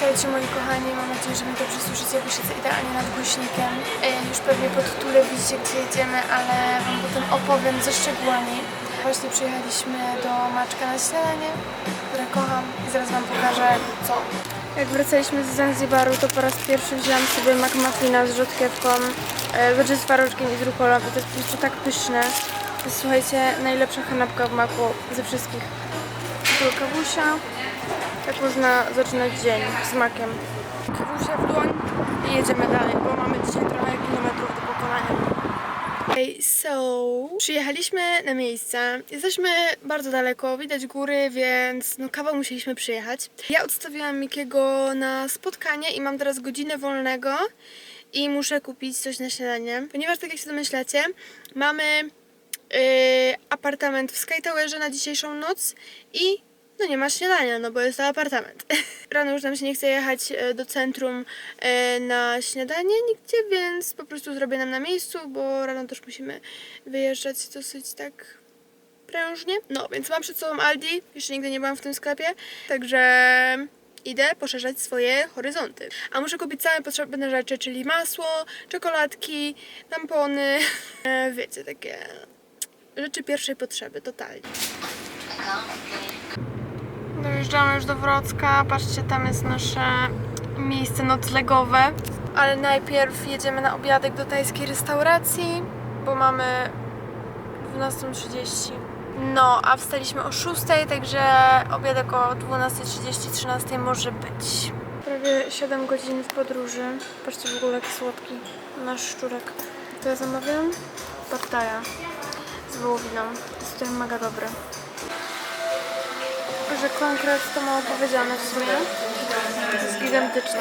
Witajcie moi kochani, mam nadzieję, że mnie dobrze słyszycie, bo siedzę idealnie nad głośnikiem. E, Już pewnie pod turę widzicie, gdzie jedziemy, ale wam potem opowiem ze szczegółami. Właśnie przyjechaliśmy do Maczka na śniadanie, które kocham i zaraz wam pokażę co. Jak wracaliśmy z Zanzibaru, to po raz pierwszy wzięłam sobie McMuffina z rzodkiewką, znaczy z twarożkiem i z rukolą, to jest po prostu tak pyszne. To jest, słuchajcie, najlepsza kanapka w maku ze wszystkich. Tu kawusia. Tak można zaczynać dzień z makiem. Kawusia w dłoń i jedziemy dalej, bo mamy dzisiaj trochę kilometrów do pokonania. Hey, so przyjechaliśmy na miejsce. Jesteśmy bardzo daleko, widać góry, więc no kawał musieliśmy przyjechać. Ja odstawiłam Mikiego na spotkanie i mam teraz godzinę wolnego i muszę kupić coś na śniadanie, ponieważ tak jak się domyślacie, mamy yy, apartament w Sky Towerze na dzisiejszą noc i no nie ma śniadania, no bo jest to apartament. Rano już nam się nie chce jechać e, do centrum e, na śniadanie nigdzie, więc po prostu zrobię nam na miejscu, bo rano też musimy wyjeżdżać dosyć tak prężnie. No, więc mam przed sobą Aldi, jeszcze nigdy nie byłam w tym sklepie, także idę poszerzać swoje horyzonty. A muszę kupić same potrzebne rzeczy, czyli masło, czekoladki, tampony, e, wiecie, takie rzeczy pierwszej potrzeby, totalnie. Dojeżdżamy już do Wrocka. Patrzcie, tam jest nasze miejsce noclegowe. Ale najpierw jedziemy na obiadek do tajskiej restauracji, bo mamy 12.30. No, a wstaliśmy o 6, także obiadek o 12.30, 13 może być. Prawie 7 godzin w podróży. Patrzcie w ogóle jaki słodki nasz szczurek. To ja zamawiam? Pattaja z wołowiną. Jest tutaj mega dobry że konkret to mało powiedziane w sumie. To jest gigantyczne.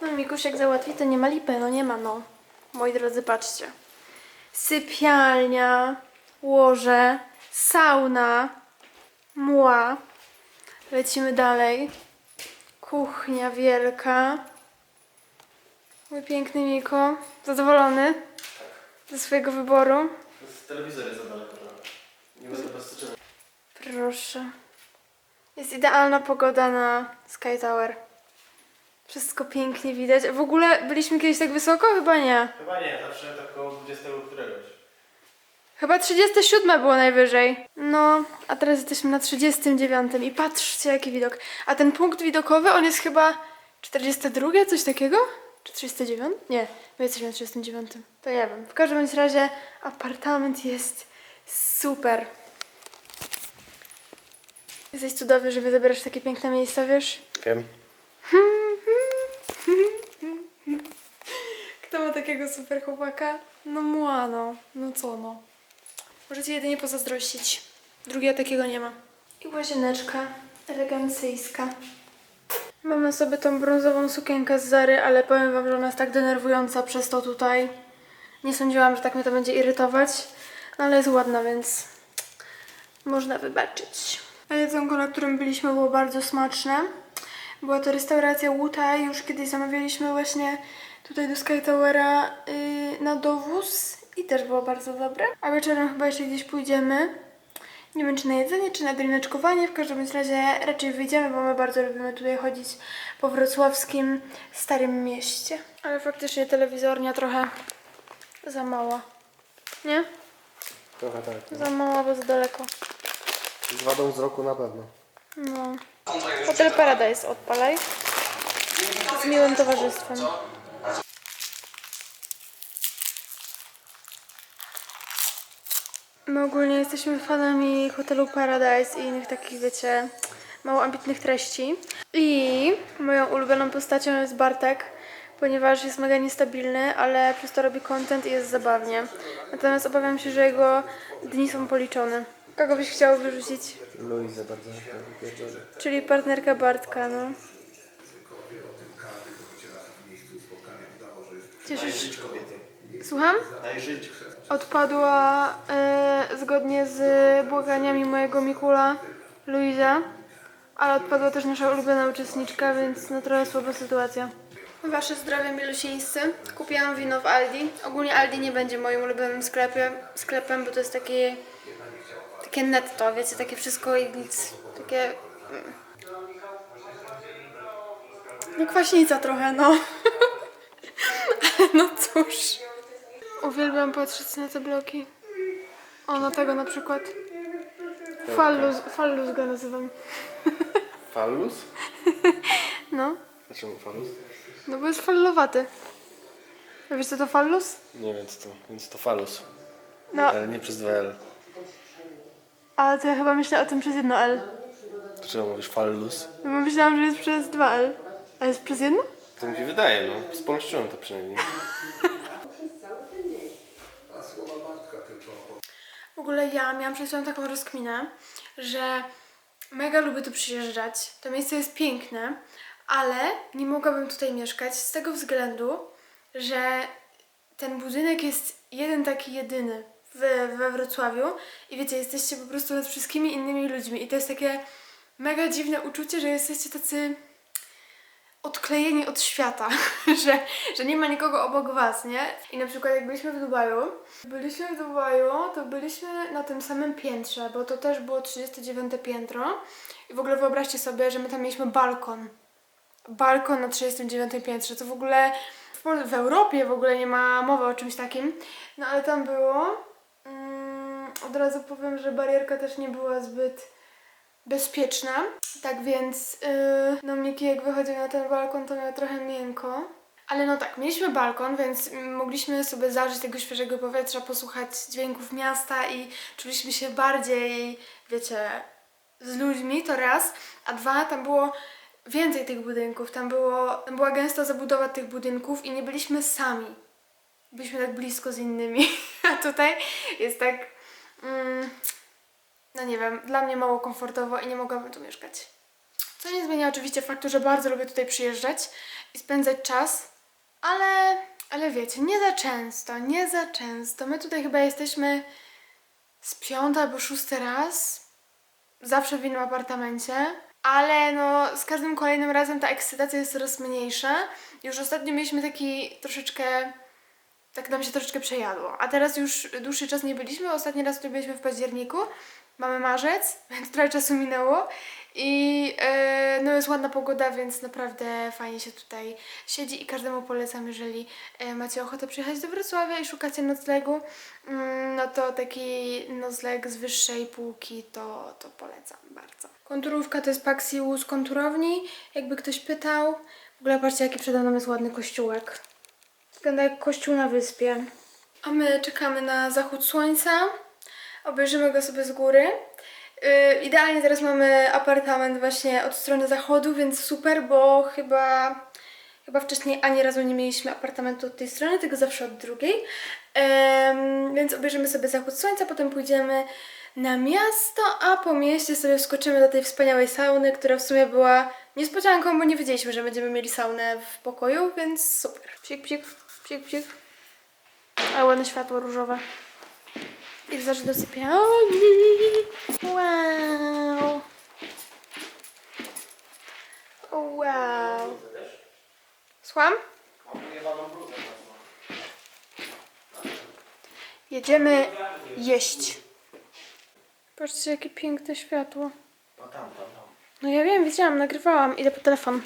No Mikuś jak załatwi, to nie ma lipy, no nie ma no. Moi drodzy, patrzcie. Sypialnia, łoże, sauna, mła. Lecimy dalej. Kuchnia wielka. Mój piękny Miko. Zadowolony ze swojego wyboru. Telewizor jest za daleko. Nie. Proszę. Jest idealna pogoda na Sky Tower. Wszystko pięknie widać. W ogóle byliśmy kiedyś tak wysoko? Chyba nie. Chyba nie, zawsze tak koło 20 któregoś. Chyba 37 było najwyżej. No, a teraz jesteśmy na 39 i patrzcie jaki widok. A ten punkt widokowy, on jest chyba 42, coś takiego? Czy 39? Nie, my jesteśmy na 39. To nie wiem. W każdym bądź razie apartament jest super. Jesteś cudowny, żeby zabrać takie piękne miejsca, wiesz? Wiem. Kto ma takiego super chłopaka? No młano, no co no. Możecie jedynie pozazdrościć. Drugiego takiego nie ma. I łazieneczka elegancyjska. Mam na sobie tą brązową sukienkę z Zary, ale powiem wam, że ona jest tak denerwująca przez to tutaj. Nie sądziłam, że tak mnie to będzie irytować, ale jest ładna, więc można wybaczyć. Jedzonko, na którym byliśmy, było bardzo smaczne. Była to restauracja Łutaj, już kiedyś zamawialiśmy właśnie tutaj do Sky Towera yy, na dowóz i też było bardzo dobre. A wieczorem chyba jeszcze gdzieś pójdziemy. Nie wiem czy na jedzenie, czy na drineczkowanie, w każdym razie raczej wyjdziemy, bo my bardzo lubimy tutaj chodzić po wrocławskim Starym Mieście. Ale faktycznie telewizornia trochę za mała. Nie? Trochę tak. Za mała, bo za daleko. Z wadą wzroku na pewno. No. Hotel Paradise odpalaj. Z miłym towarzystwem. My ogólnie jesteśmy fanami hotelu Paradise i innych takich, wiecie, mało ambitnych treści. I moją ulubioną postacią jest Bartek, ponieważ jest mega niestabilny, ale przez to robi content i jest zabawnie. Natomiast obawiam się, że jego dni są policzone. Kogo byś chciał wyrzucić? Luizę bardzo wypierdolę. Czyli partnerka Bartka, no. Cieszysz... Słucham? Daj żyć. Odpadła e, zgodnie z błaganiami mojego Mikula Luiza, ale odpadła też nasza ulubiona uczestniczka, więc no trochę słaba sytuacja. Wasze zdrowie milusińscy. Kupiłam wino w Aldi. Ogólnie Aldi nie będzie moim ulubionym sklepie, sklepem, bo to jest takie, takie netto, wiecie, takie wszystko i nic. Takie No kwaśnica trochę, no. Ale no cóż. Uwielbiam patrzeć na te bloki. O, na tego na przykład. Fallus, fallus go nazywam. Fallus? No, Dlaczego fallus? no bo jest fallowaty. A Wiesz co to fallus? Nie wiem co to, więc to fallus. No, Ale nie przez 2L. ale to ja chyba myślę o tym przez jedno L. Dlaczego mówisz fallus? No bo myślałam, że jest przez dwa L. A jest przez jedno? To mi się wydaje, no. Spolszczyłem to przynajmniej. W ogóle ja miałam przed chwilą taką rozkminę, że mega lubię tu przyjeżdżać. To miejsce jest piękne, ale nie mogłabym tutaj mieszkać z tego względu, że ten budynek jest jeden taki jedyny we, we Wrocławiu i wiecie, jesteście po prostu nad wszystkimi innymi ludźmi i to jest takie mega dziwne uczucie, że jesteście tacy odklejeni od świata, że, że nie ma nikogo obok was, nie? I na przykład jak byliśmy w Dubaju, byliśmy w Dubaju, to byliśmy na tym samym piętrze, bo to też było 39 piętro i w ogóle wyobraźcie sobie, że my tam mieliśmy balkon. Balkon na 39 piętrze, to w ogóle w, w Europie w ogóle nie ma mowy o czymś takim, no ale tam było. Mm, od razu powiem, że barierka też nie była zbyt bezpieczna. Tak więc yy, no Miki jak wychodził na ten balkon, to miał trochę miękko. Ale no tak, mieliśmy balkon, więc mogliśmy sobie zażyć tego świeżego powietrza, posłuchać dźwięków miasta i czuliśmy się bardziej, wiecie, z ludźmi, to raz. A dwa, tam było więcej tych budynków, tam, było, tam była gęsta zabudowa tych budynków i nie byliśmy sami. Byliśmy tak blisko z innymi. A tutaj jest tak... Mm, no nie wiem, dla mnie mało komfortowo i nie mogłabym tu mieszkać. Co nie zmienia oczywiście faktu, że bardzo lubię tutaj przyjeżdżać i spędzać czas, ale, ale wiecie, nie za często, nie za często. My tutaj chyba jesteśmy z piąty albo szósty raz, zawsze w innym apartamencie, ale no z każdym kolejnym razem ta ekscytacja jest coraz mniejsza. Już ostatnio mieliśmy taki troszeczkę tak nam się troszeczkę przejadło. A teraz już dłuższy czas nie byliśmy. Ostatni raz tu byliśmy w październiku. Mamy marzec, więc trochę czasu minęło. I e, no jest ładna pogoda, więc naprawdę fajnie się tutaj siedzi i każdemu polecam, jeżeli e, macie ochotę przyjechać do Wrocławia i szukacie noclegu, mm, no to taki nocleg z wyższej półki to, to polecam bardzo. Konturówka to jest Paxiu z konturowni, jakby ktoś pytał. W ogóle patrzcie, jaki przede mną jest ładny kościółek. Wygląda jak kościół na wyspie. A my czekamy na zachód słońca. Obejrzymy go sobie z góry. Yy, idealnie teraz mamy apartament właśnie od strony zachodu, więc super, bo chyba, chyba wcześniej ani razu nie mieliśmy apartamentu od tej strony, tylko zawsze od drugiej. Więc obejrzymy sobie zachód słońca, potem pójdziemy na miasto, a po mieście sobie wskoczymy do tej wspaniałej sauny, która w sumie była niespodzianką, bo nie wiedzieliśmy, że będziemy mieli saunę w pokoju, więc super. Psik, psik, psik, psik. Ale ładne światło różowe. I zaraz do sypialni. Wow. Wow. Słucham? Jedziemy jeść. Patrzcie, jakie piękne światło. No ja wiem, widziałam, nagrywałam. Idę po telefon.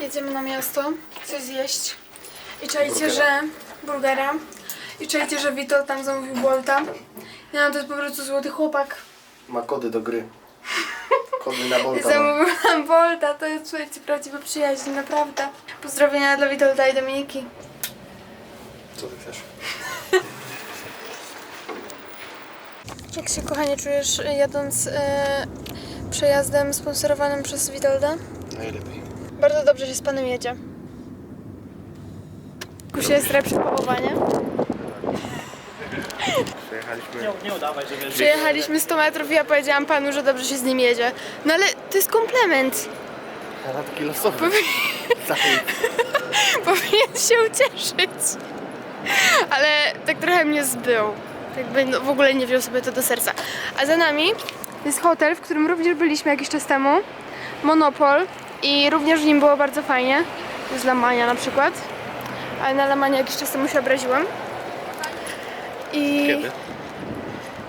Jedziemy na miasto, coś zjeść. I czajcie, że... Burgera. I czajcie, że Witold tam zamówił Bolta. Nie no, to jest po prostu złoty chłopak. Ma kody do gry. Kody na I Bolta. zamówił nam Bolta. To jest, słuchajcie, prawdziwa przyjaźń, naprawdę. Pozdrowienia dla Witolda i Dominiki. Co ty chcesz? Jak się, kochanie, czujesz y, jadąc y, przejazdem sponsorowanym przez Witolda? Najlepiej. Bardzo dobrze się z panem jedzie. Kusie jest trochę przypałowanie. Przyjechaliśmy. Nie, nie udawaj, że wiesz. Przejechaliśmy 100 metrów i ja powiedziałam panu, że dobrze się z nim jedzie. No ale to jest komplement. Radki losowe. Zachód. Powinien się ucieszyć. Ale tak trochę mnie zbył. Jakby no, w ogóle nie wziął sobie to do serca. A za nami jest hotel, w którym również byliśmy jakiś czas temu. Monopol. I również w nim było bardzo fajnie. Z Lamania na przykład. Ale na Lamania jakiś czas temu się obraziłam. I... Kiedy?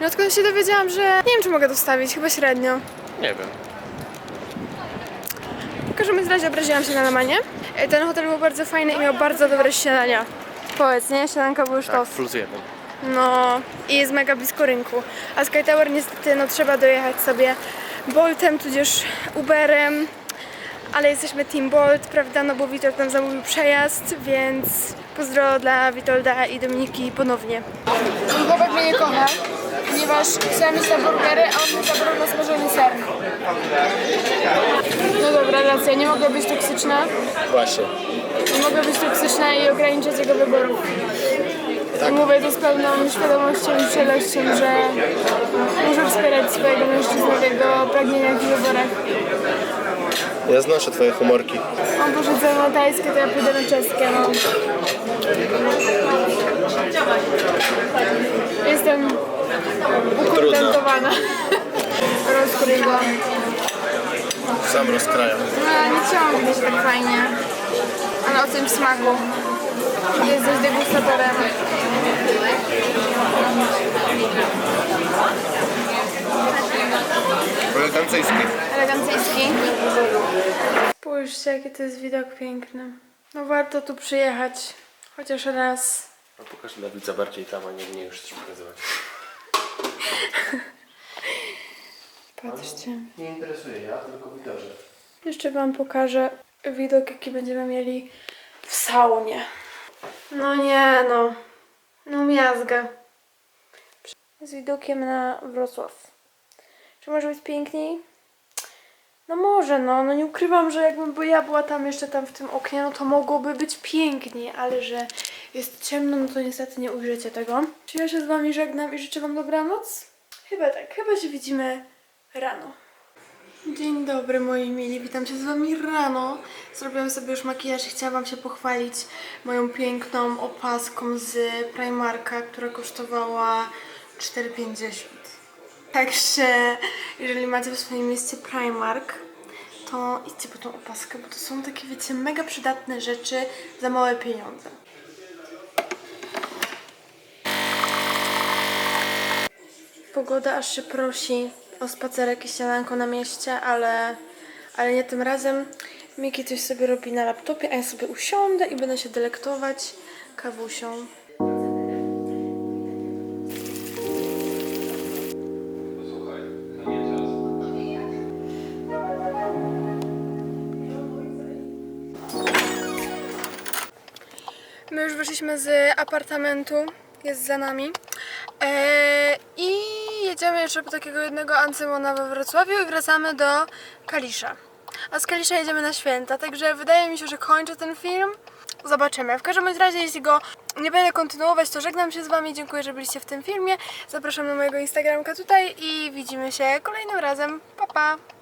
No odkąd się dowiedziałam, że nie wiem czy mogę dostawić, chyba średnio. Nie wiem. każdym razie obraziłam się na Lemanie. E, Ten hotel był bardzo fajny i miał bardzo dobre śniadania. Powiedz, nie? Śniadanka były sztos. plus jeden. No i jest mega blisko rynku. A Sky Tower niestety no trzeba dojechać sobie Boltem tudzież Uberem. Ale jesteśmy Team Bolt, prawda? No bo Witold nam zamówił przejazd, więc pozdro dla Witolda i Dominiki ponownie. Chłopak mnie nie kocha, ponieważ chciałam iść na burgery, a on mi zabrał na smażony ser. No dobra, racja, nie mogę być toksyczna. Właśnie. Nie mogę być toksyczna i ograniczać jego wyborów. I mówię to z pełną świadomością i czelością, że muszę wspierać swojego mężczyznę w jego pragnieniach i wyborach. Ja znoszę twoje humorki. On poszedł na tajskie, to ja pójdę na czeskie, no. Jestem ukontentowana. Rozkrywa. Sam rozkrajam. No, nie ciągnie się tak fajnie. Ale o tym smaku. Jesteś degustatorem. Elegancyjski. Elegancyjski. Spójrzcie, jaki to jest widok piękny. No warto tu przyjechać. Chociaż raz. A pokaż dla widza bardziej tam, a nie mnie już coś pokazywać. Patrzcie. Nie interesuje ja, tylko widoczę. Jeszcze wam pokażę widok, jaki będziemy mieli w saunie. No nie no. No miazga. Z widokiem na Wrocław. Czy może być piękniej? No może, no, no nie ukrywam, że jakbym bo ja była tam jeszcze tam w tym oknie, no to mogłoby być piękniej, ale że jest ciemno, no to niestety nie ujrzycie tego. Czy ja się z wami żegnam i życzę wam dobranoc? Chyba tak, chyba się widzimy rano. Dzień dobry moi mili, witam się z wami rano. Zrobiłam sobie już makijaż i chciałam się pochwalić moją piękną opaską z Primarka, która kosztowała 4,50. Także jeżeli macie w swoim mieście Primark, to idźcie po tą opaskę, bo to są takie, wiecie, mega przydatne rzeczy za małe pieniądze. Pogoda aż się prosi o spacerek i śniadanko na mieście, ale, ale nie tym razem. Miki coś sobie robi na laptopie, a ja sobie usiądę i będę się delektować kawusią. My już wyszliśmy z apartamentu, jest za nami. Eee, I jedziemy jeszcze po takiego jednego Ancymona we Wrocławiu i wracamy do Kalisza. A z Kalisza jedziemy na święta, także wydaje mi się, że kończę ten film. Zobaczymy. W każdym razie, jeśli go nie będę kontynuować, to żegnam się z Wami. Dziękuję, że byliście w tym filmie. Zapraszam na mojego Instagramka tutaj i widzimy się kolejnym razem. Pa, pa!